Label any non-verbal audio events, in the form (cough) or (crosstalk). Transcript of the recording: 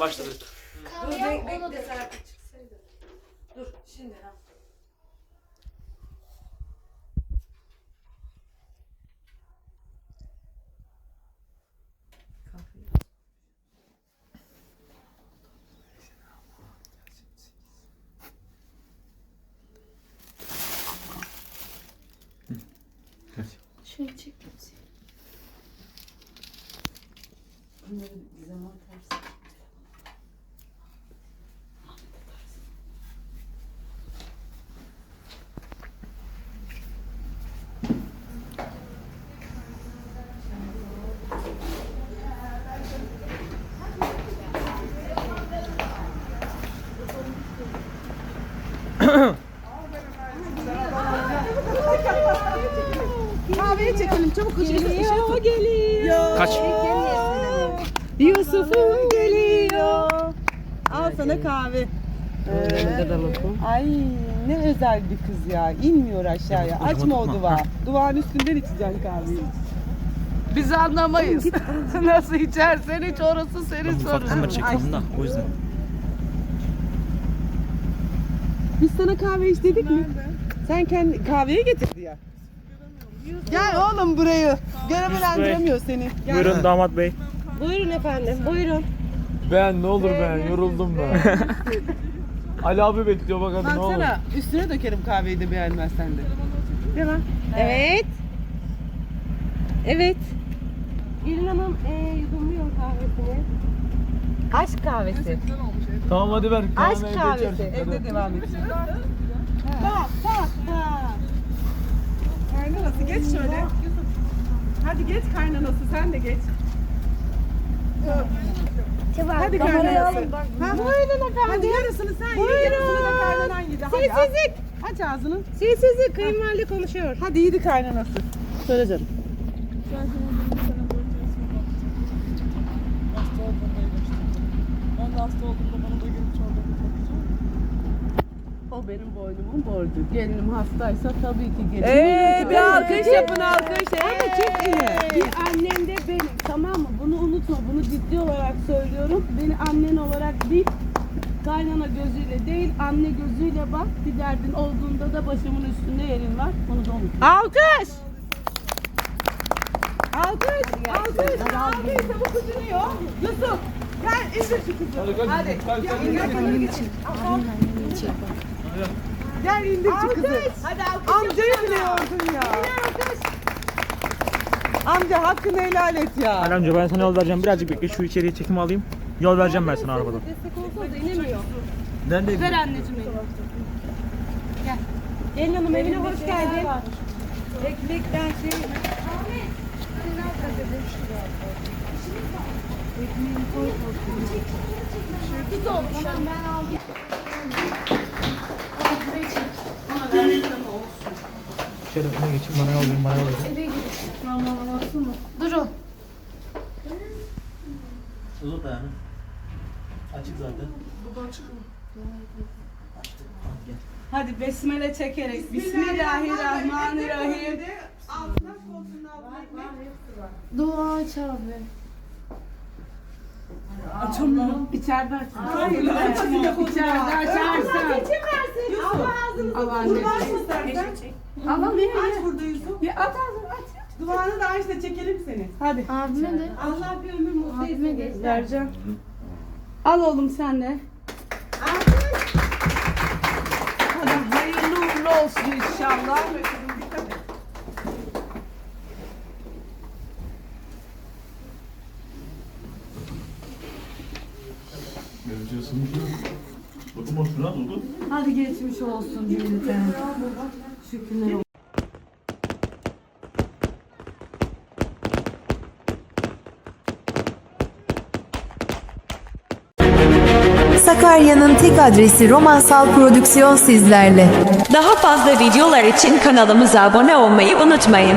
Başladık. Dur bek bekle da. Serpil çıksaydı. Dur şimdi ha. Şöyle çek. Bunları bir zaman tersi. Kahveyi çekelim çabuk koş. Geliyor geliyor. Kaç? Yusuf'um geliyor. Al sana kahve. Ay ne özel bir kız ya. İnmiyor aşağıya. Açma o duvağı. Duvağın üstünden içeceksin kahveyi. Biz anlamayız. (laughs) Nasıl içersen iç orası senin Ben ufaktan beri çekiyorum da o yüzden. Biz sana kahve iç dedik mi? Sen kendi kahveyi getirdi ya. Gel oğlum burayı. Görevlendiremiyor seni. Gel. Buyurun damat bey. Buyurun efendim, buyurun. Ben ne olur ben yoruldum ben. (laughs) Ali abi bekliyor bak hadi ne olur. Baksana üstüne dökerim kahveyi de beğenmezsen de. Değil mi? Evet. Evet. Gelin Hanım e, yudumluyor kahvesini. Aşk kahvesi. Tamam hadi ver. Aşk kahveyi kahvesi. Hadi. Evde devam etsin. Bak bak bak. Kaynanası geç şöyle. Hadi geç kaynanası sen de geç. Hadi kaynanası. Ha, buyurun efendim. Hadi yarısını sen ye, yarısını da kaynanan yedi. Hadi aç. Sessizlik. Aç ağzını. Sessizlik. Kayınvalide konuşuyor. Hadi yedi kaynanası. Söyle canım. O benim boynumun borcu. Gelinim hastaysa tabii ki gelinim. Eee bir alkış yapın alkış. Hadi çek yine. Bir annem de benim tamam mı? Bunu unutma. Bunu ciddi olarak söylüyorum. Beni annen olarak değil, kaynana gözüyle değil, anne gözüyle bak. Bir derdin olduğunda da başımın üstünde yerin var. Bunu da unutma. Alkış. Alkış. Alkış. Alkış. Çabuk kızınıyor. Yusuf. Gel indir şu kızı. Hadi. Gel, indir kızı. geçin. Gel indir şu kızı. Hadi alkış. Amcayı bile yordun ya. Amca hakkını helal et ya. Ali amca ben sana yol vereceğim. Birazcık bekle şu içeriye çekim alayım. Yol vereceğim ben sana arabadan. Destek olsa da inemiyor. Nerede? Ver anneciğim elini. Gelin Hanım evine hoş geldin. Ekmekten şey. Şöyle öne geçeyim bana yol verin bana yol verin. Durun. Uzat ayağını. Açık zaten. Hadi besmele çekerek. Bismillahirrahmanirrahim. Altına koltuğun altına ekmek. Dua aç abi. Açamıyorum. İçeride aç. Hayır, İçeride açarsın. Allah ağzını Al Dur aç anneciğim. istersen. Al ye Aç burada Yusuf. Ya at ağzını aç. Duvarını da aç da çekelim seni. Hadi. Abime de. Allah bir ömür mutlu Abime etsin. de. Vereceğim. Al oğlum sen de. Hadi hayırlı uğurlu olsun inşallah. Dokunma şuna dokun. Hadi geçmiş olsun cümleten. Şükürler olsun. Sakarya'nın tek adresi Romansal Prodüksiyon sizlerle. Daha fazla videolar için kanalımıza abone olmayı unutmayın.